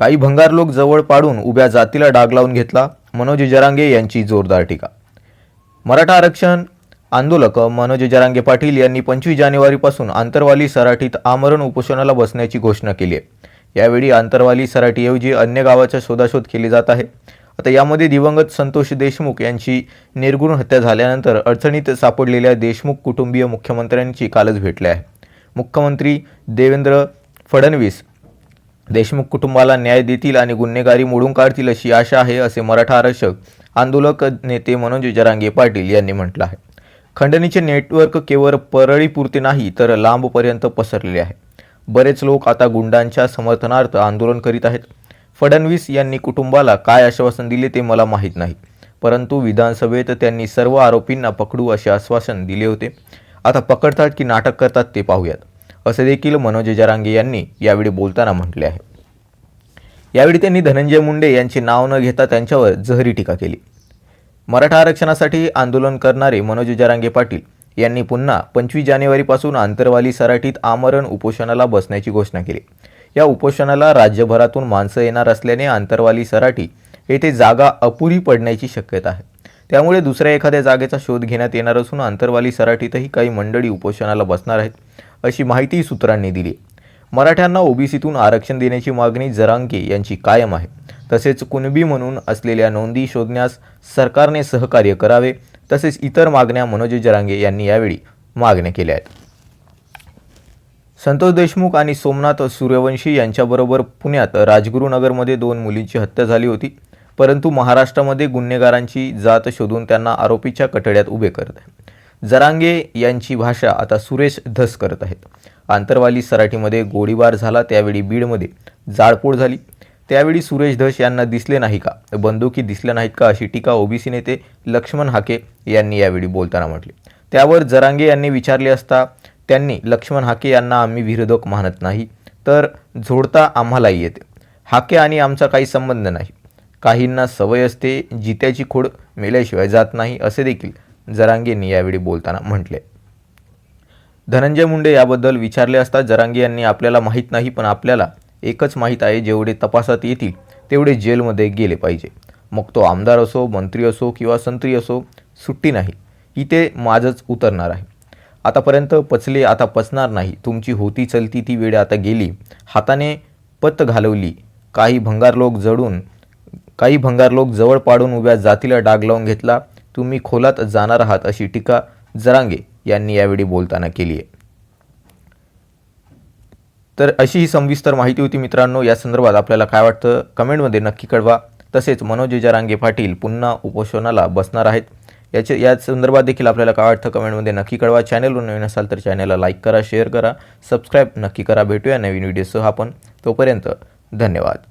काही भंगार लोक जवळ पाडून उभ्या जातीला डाग लावून घेतला मनोज जरांगे यांची जोरदार टीका. मराठा आरक्षण आंदोलक मनोज जरांगे पाटील यांनी पंचवीस जानेवारीपासून आंतरवाली सराठीत आमरण उपोषणाला बसण्याची घोषणा केली आहे. यावेळी आंतरवाली सराठीऐवजी अन्य गावाच्या शोधाशोध केली जात आहे. आता यामध्ये दिवंगत संतोष देशमुख यांची निर्गुण हत्या झाल्यानंतर अडचणीत सापडलेल्या देशमुख कुटुंबीय मुख्यमंत्र्यांची कालच भेटले आहे मुख्यमंत्री देवेंद्र फडणवीस देशमुख कुटुंबाला न्याय देतील आणि गुन्हेगारी मोडून काढतील अशी आशा आहे असे मराठा आरक्षक आंदोलक नेते मनोज जरांगे पाटील यांनी म्हटलं आहे. खंडणीचे नेटवर्क केवळ परळीपुरते नाही तर लांबपर्यंत पसरलेले आहे. बरेच लोक आता गुंडांच्या समर्थनार्थ आंदोलन करीत आहेत. फडणवीस यांनी कुटुंबाला काय आश्वासन दिले ते मला माहीत नाही. परंतु विधानसभेत त्यांनी सर्व आरोपींना पकडू असे आश्वासन दिले होते. आता पकडतात की नाटक करतात ते पाहूयात. असे देखील मनोज जरांगे यांनी यावेळी बोलताना म्हटले आहे. यावेळी त्यांनी धनंजय मुंडे यांचे नाव न घेता त्यांच्यावर जहरी टीका केली. मराठा आरक्षणासाठी आंदोलन करणारे मनोज जरांगे पाटील यांनी पुन्हा पंचवीस जानेवारीपासून आंतरवाली सराटीत आमरण उपोषणाला बसण्याची घोषणा केली. या उपोषणाला राज्यभरातून माणसं येणार असल्याने आंतरवाली सराटी येथे जागा अपुरी पडण्याची शक्यता आहे. त्यामुळे दुसऱ्या एखाद्या जागेचा शोध घेण्यात येणार असून आंतरवाली सराटीतही काही मंडळी उपोषणाला बसणार आहेत अशी माहिती सूत्रांनी दिली मराठ्यांना ओबीसीतून आरक्षण देण्याची मागणी जरांगे यांची कायम आहे. तसेच कुणबी म्हणून असलेल्या नोंदी शोधण्यास सरकारने सहकार्य करावे तसेच इतर मागण्या मनोज जरांगे यांनी यावेळी मागण्या केल्या आहेत. संतोष देशमुख आणि सोमनाथ सूर्यवंशी यांच्याबरोबर पुण्यात राजगुरुनगरमध्ये दोन मुलींची हत्या झाली होती. परंतु महाराष्ट्रामध्ये गुन्हेगारांची जात शोधून त्यांना आरोपीच्या कठड्यात उभे करत आहे. जरांगे यांची भाषा आता सुरेश धस करत आहेत. आंतरवाली सराठीमध्ये गोळीबार झाला त्यावेळी बीडमध्ये जाळपोळ झाली. त्यावेळी सुरेश धस यांना दिसले नाही का? बंदुकी दिसल्या नाहीत का? अशी टीका ओबीसी नेते लक्ष्मण हाके यांनी यावेळी बोलताना म्हटली. त्यावर जरांगे यांनी विचारले असता त्यांनी लक्ष्मण हाके यांना आम्ही विरोधक मानत नाही तर झोडता आम्हालाही येते. हाके आणि आमचा काही संबंध नाही. काहींना सवय असते जित्याची खोड मेल्याशिवाय जात नाही असे देखील जरांगेंनी यावेळी बोलताना म्हटले. धनंजय मुंडे याबद्दल विचारले असता जरांगे यांनी आपल्याला माहीत नाही पण आपल्याला एकच माहीत आहे जेवढे तपासात येतील तेवढे जेलमध्ये गेले पाहिजे. मग तो आमदार असो मंत्री असो किंवा संत्री असो सुट्टी नाही. इथे माझंच उतरणार आहे. आतापर्यंत पचले आता पचणार नाही. तुमची होती चलती ती वेळ आता गेली. हाताने पत घालवली. काही भंगार लोक जडून काही भंगार लोक जवळ पाडून उभ्या जातीला डाग लावून घेतला. तुम्ही खोलात जाणार आहात अशी टीका जरांगे यांनी यावेळी बोलताना केली आहे. तर अशी ही सविस्तर माहिती होती मित्रांनो. या संदर्भात आपल्याला काय वाटतं? कमेंटमध्ये नक्की कळवा. तसेच मनोज जरांगे पाटील पुन्हा उपोषणाला बसणार आहेत. याचे या संदर्भात देखील आपल्याला काय वाटतं? कमेंटमध्ये नक्की कळवा. चॅनलवर नवीन असाल तर चॅनलला लाईक करा शेअर करा सबस्क्राईब नक्की करा. भेटूया नवीन व्हिडिओसह आपण. तोपर्यंत धन्यवाद.